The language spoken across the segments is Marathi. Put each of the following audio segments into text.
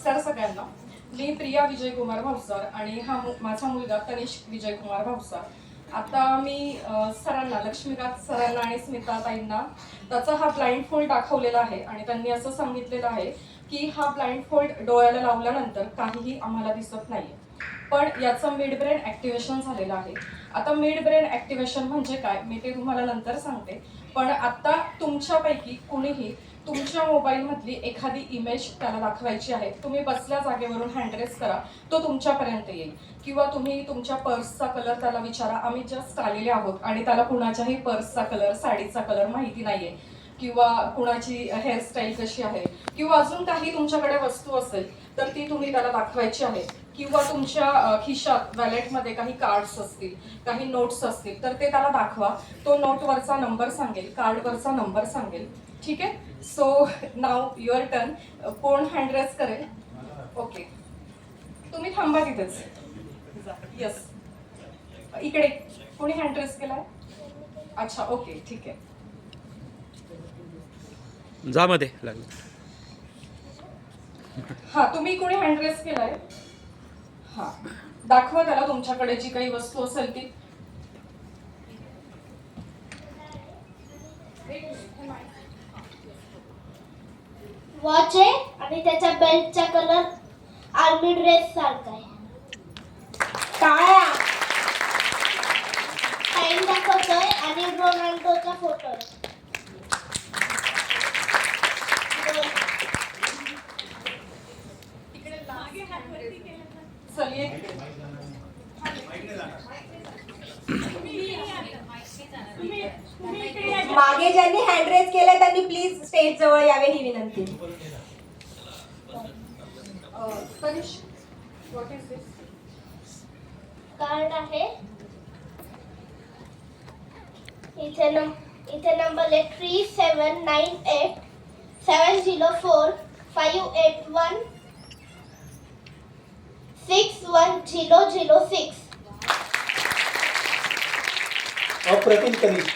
नमस्कार सगळ्यांना. मी प्रिया विजय कुमार भावसार आणि हा मु- माझा मुलगा तनिष्क विजय कुमार भावसार आता मी सरांना लक्ष्मीकांत सरांना आणि स्मिता ताईंना त्याचा हा ब्लाइंड फोल्ड दाखवलेला आहे आणि त्यांनी असं सांगितलेलं आहे की हा ब्लाइंड फोल्ड डोळ्याला लावल्यानंतर काहीही आम्हाला दिसत नाही पण याचं मिड ब्रेन ऍक्टिव्हेशन झालेलं आहे. आता मिड ब्रेन ऍक्टिव्हेशन म्हणजे काय? मी ते तुम्हाला नंतर सांगते. पण आता तुमच्यापैकी कुणीही तुमच्या मोबाईलमधली एखादी इमेज त्याला दाखवायची आहे तुम्ही बसल्या जागेवरून हँडरेस करा तो तुमच्यापर्यंत येईल. किंवा तुम्ही तुमच्या पर्सचा कलर त्याला विचारा आम्ही जस्ट आलेले आहोत आणि त्याला कुणाच्याही पर्सचा कलर साडीचा कलर माहिती नाहीये. किंवा कुणाची हेअरस्टाईल कशी आहे? किंवा अजून काही तुमच्याकडे वस्तू असेल तर ती तुम्ही त्याला दाखवायची आहे. किंवा तुमच्या खिशात वॅलेटमध्ये काही कार्ड्स असतील काही नोट्स असतील तर ते त्याला दाखवा. तो नोटवरचा नंबर सांगेल कार्डवरचा नंबर सांगेल. ठीक आहे? सो नाव युअर टर्न कोण हँडरेस करेल? ओके तुम्ही थांबा तिथेच. येस इकडे. कोणी हँडरेस केलाय? अच्छा ओके ठीक आहे. जा मध्ये. हा तुम्ही कोणी हँडरेस केलाय? हा. दाखवा त्याला तुमच्याकडे जी काही वस्तू असेल ती. वॉच आहे आणि त्याच्या बेल्टचा कलर आर्मी ड्रेस सारखा आहे. काळा टाइम दाखवतोय आणि रोनाल्डोचा फोटो आहे. विनंती. कार्ड आहे. इथे नम इथे नंबर आहे three seven nine eight seven zero four five eight one six one zero zero six अप्रतिम तनिष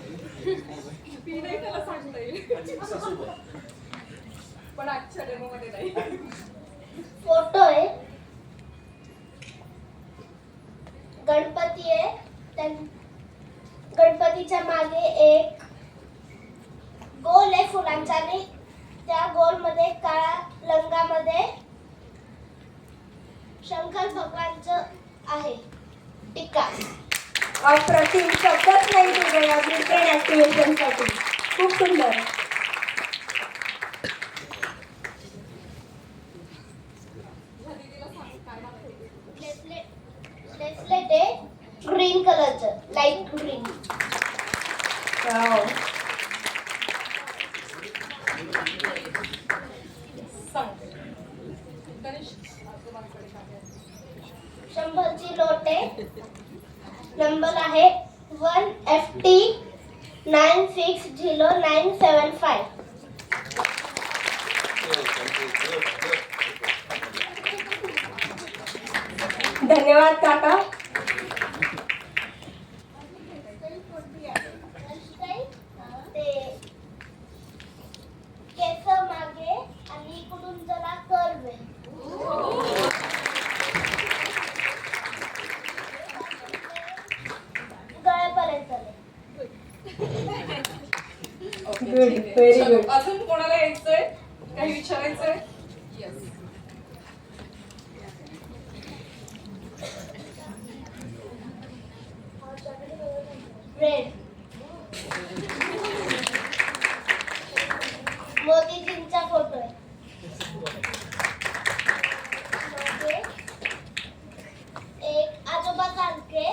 ती नाही त्याला सांगता येईल पण आजच्या डेमो मध्ये नाही फोटो आहे गणपती आहे त्यां- गणपतीच्या मागे एक गोल आहे फुलांचा आणि त्या गोलमध्ये काळा रंगामध्ये शंकर भगवानचं आहे टिक्का अप्रतिम शब्दच नाही तुझं या ब्रेन खूप सुंदर. नंबर आहे one F T nine six zero nine seven five धन्यवाद काका ते केस मागे आणि इकडून जरा कर्व आहे गळ्यापर्यंत आहे. Very चलो, good. अजून कोणाला यायचंय काही विचारायचंय येस रेड मोदीजींचा फोटो आहे मागे एक आजोबा कालके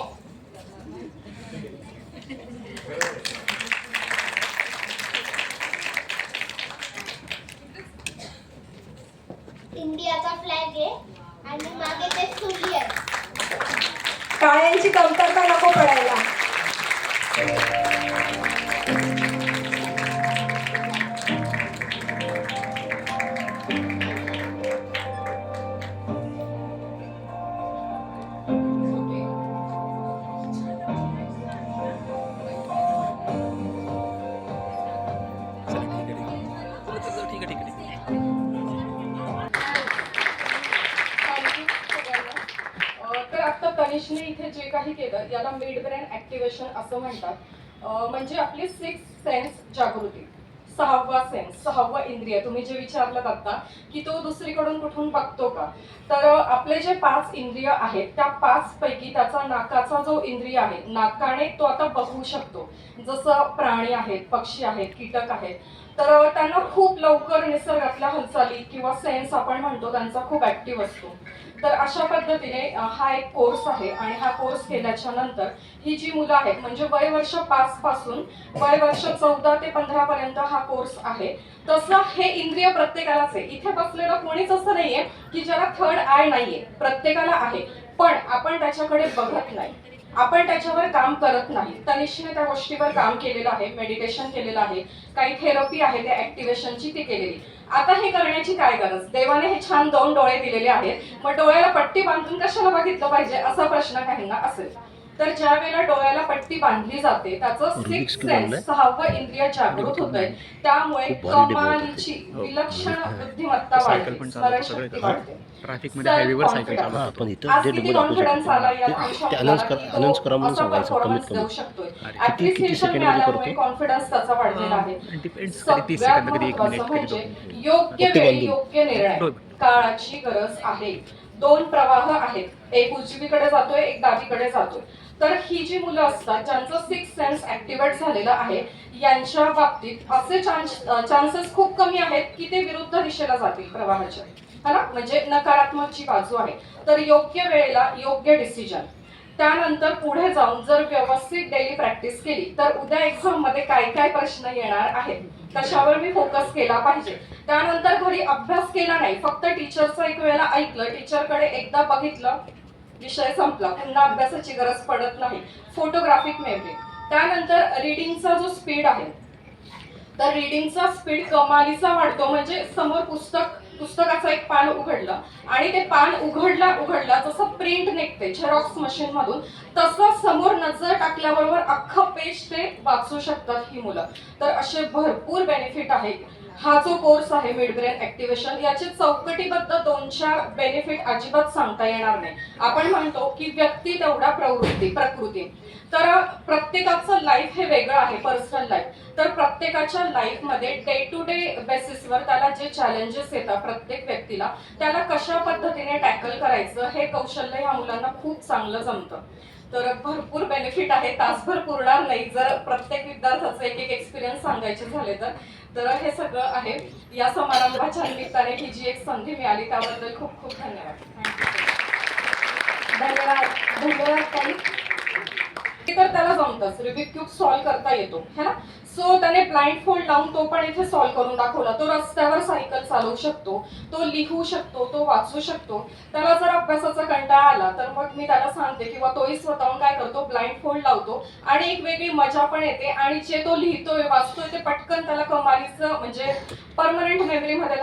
इंडियाचा फ्लॅग आहे. आणि मागे ते सूर्य आहे. काळ्यांची कमतरता नको पडायला. ज्याला मिड ब्रेन ऍक्टिव्हेशन असं म्हणतात. म्हणजे आपली सिक्स सेन्स जागृती. सहावा सेन्स सहावा इंद्रिय. तुम्ही जे विचारलं आता की तो दुसरीकडून कुठून बघतो का? तर आपले जे पाच इंद्रिय आहेत त्या पाच पैकी त्याचा नाकाचा जो इंद्रिय आहे नाकाने तो आता बघू शकतो. जसं प्राणी आहेत पक्षी आहेत कीटक आहेत तर त्यांना खूप लवकर निसर्गातल्या हालचाली किंवा सेन्स आपण म्हणतो त्यांचा खूप ऍक्टिव्ह असतो. तर अशा पद्धतीने हा एक कोर्स आहे आणि हा कोर्स केल्याच्यानंतर ही जी मुलं आहेत म्हणजे वय वर्ष पाच पासून वय वर्ष चौदा ते पंधरा पर्यंत हा कोर्स आहे. तसं हे इंद्रिय प्रत्येकालाच आहे. इथे बसलेलं कोणीच असं नाहीये की ज्याला थर्ड आय नाहीये. प्रत्येकाला आहे. पण आपण त्याच्याकडे बघत नाही. आपण त्याच्यावर काम करत नाही. तनिषने त्या गोष्टीवर काम केलेलं आहे मेडिटेशन केलेलं आहे काही थेरपी आहे त्या ऍक्टिव्हेशनची ती केलेली. आता हे करण्याची काय गरज? देवाने हे छान दोन डोळे दिलेले आहेत. मग डोळ्याला पट्टी बांधून कशाला बघितलं पाहिजे? असा प्रश्न काहींना असेल. तर ज्या वेळेला डोळ्याला पट्टी बांधली जाते त्याचं सिक्स? सेन्स सहावं इंद्रिय जागृत होत आहे त्यामुळे खूप भारी demo होते. कमालीची हो. विलक्षण बुद्धिमत्ता सायकल वाढते. स्मरणशक्ती हा कॉन्फिडन्स आला या? कॉन्फिडन्स त्याचा वाढलेला आहे. म्हणजे योग्य वेळी. योग्य निर्णय. काळाची गरज आहे. दोन प्रवाह आहेत. एक उजवीकडे जातोय एक डावीकडे जातोय. तर ही जी मुलं असतात ज्यांचं सिक्स सेन्स ऍक्टिव्हेट झालेलं आहे यांच्या बाबतीत असे चान्स चान्सेस खूप कमी आहेत की ते विरुद्ध दिशेला जातील प्रवाहाच्या. है ना? म्हणजे नकारात्मक जी बाजू आहे तर योग्य वेळेला योग्य डिसिजन त्यानंतर पुढे जाऊन जर व्यवस्थित डेली प्रॅक्टिस केली तर उद्या एक्झाममध्ये काय काय प्रश्न येणार आहेत कशावर मी फोकस केला पाहिजे. त्यानंतर घरी अभ्यास केला नाही फक्त टीचरचं एक वेळेला ऐकलं टीचरकडे एकदा बघितलं विषय संपला. पुन्हा अभ्यासाची गरज पडत नाही. फोटोग्राफिक मेमरी त्यानंतर रिडिंगचा जो स्पीड आहे तर रिडिंगचा स्पीड कमालीचा वाढतो. म्हणजे समोर पुस्तक पुस्तकाचं एक पान उघडलं आणि ते पान उघडला उघडला जसं प्रिंट निघते झेरॉक्स मशीन मधून तसं समोर नजर टाकल्याबरोबर अख्खं पेज ते वाचू शकतात ही मुलं. तर असे भरपूर बेनिफिट आहेत. हा जो कोर्स आहे मिड ब्रेन ऍक्टिव्हेशन याचे चौकटीबद्ध दोनच्या बेनिफिट अजिबात सांगता येणार नाही. आपण म्हणतो की व्यक्ती तेवढा प्रवृत्ती प्रकृती. तर प्रत्येकाचं लाईफ हे वेगळं आहे पर्सनल लाईफ तर प्रत्येकाच्या लाईफमध्ये डे टू डे बेसिसवर त्याला जे चॅलेंजेस येतात प्रत्येक व्यक्तीला त्याला कशा पद्धतीने टॅकल करायचं हे कौशल्य ह्या मुलांना खूप चांगलं जमतं. तर भरपूर बेनिफिट आहे. तासभर पुरणार नाही. जर प्रत्येक विद्यार्थ्याचं एक एक एक्सपिरियन्स सांगायचे झाले तर. तर हे सगळं आहे. या समारंभाच्या निमित्ताने ही जी एक संधी मिळाली त्याबद्दल खूप खूप धन्यवाद धन्यवाद. धन्यवाद ताई. तर त्याला जमतच रुबिक क्यूब सॉल्व्ह करता येतो. है ना? सो त्याने ब्लाइंड फोल्ड लावून तो पण इथे सॉल्व्ह करून दाखवला. तो रस्त्यावर सायकल चालवू शकतो. तो लिहू शकतो. तो वाचू शकतो. त्याला जर अभ्यासाचा कंटाळा आला तर मग मी त्याला सांगते किंवा तोही स्वतःहून काय करतो? ब्लाइंड फोल्ड लावतो. आणि एक वेगळी मजा पण येते. आणि जे तो लिहितोय वाचतोय ते पटकन त्याला कमालीचं म्हणजे परमनंट मेमरीमध्ये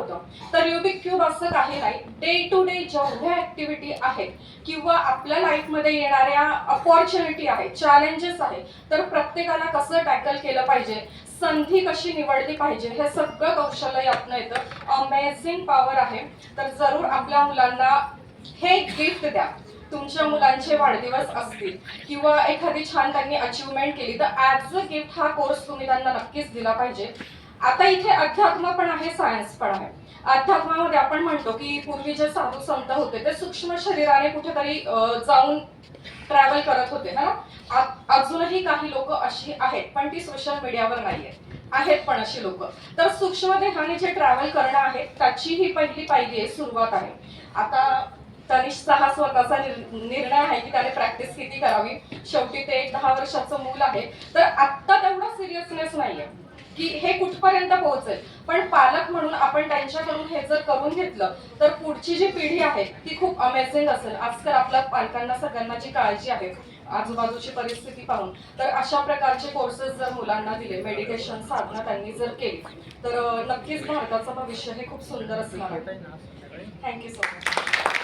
होतं. तर युबिक क्यूब असं काही नाही. डे टू डे जेवढ्या ऍक्टिव्हिटी आहेत किंवा आपल्या लाईफमध्ये येणाऱ्या अपॉर्च्युनिटी आहेत चॅलेंजेस आहेत तर प्रत्येकाला कसं टॅकल केलं पाहिजे संधी कशी निवडली पाहिजे हे सगळं कौशल्य यातनं येतं. अमेझिंग पॉवर आहे. तर जरूर आपल्या मुलांना हे गिफ्ट द्या. तुमच्या मुलांचे वाढदिवस असतील किंवा एखादी छान त्यांनी अचिव्हमेंट केली तर ॲज अ गिफ्ट हा कोर्स तुम्ही त्यांना नक्कीच दिला पाहिजे. आता इथे अध्यात्म पण आहे सायन्स पण आहे. अध्यात्मामध्ये आपण म्हणतो की पूर्वी जे साधू संत होते ते सूक्ष्म शरीराने कुठेतरी जाऊन ट्रॅव्हल करत होते ना? अजूनही काही लोक अशी आहेत पण ती सोशल मीडियावर नाहीये. आहेत पण अशी लोक. तर सूक्ष्म देहाने जे ट्रॅव्हल करणं आहे त्याची ही पहिली पायरी आहे सुरुवात आहे. आता तनिषचा हा स्वतःचा निर्णय आहे की त्याने प्रॅक्टिस किती करावी? शेवटी ते एक दहा वर्षाचं मूल आहे. तर आत्ता तेवढा सिरियसनेस नाहीये. की हे कुठपर्यंत पोहोचेल? पण पालक म्हणून आपण त्यांच्याकडून हे जर करून घेतलं तर पुढची जी पिढी आहे ती खूप अमेझिंग असेल. आजकाल आपल्या पालकांना सगळ्यांना जी काळजी आहे आजूबाजूची परिस्थिती पाहून तर अशा प्रकारचे कोर्सेस जर मुलांना दिले मेडिटेशन साधना त्यांनी जर केली तर नक्कीच भारताचं भविष्य हे खूप सुंदर असणार आहे. Thank you so much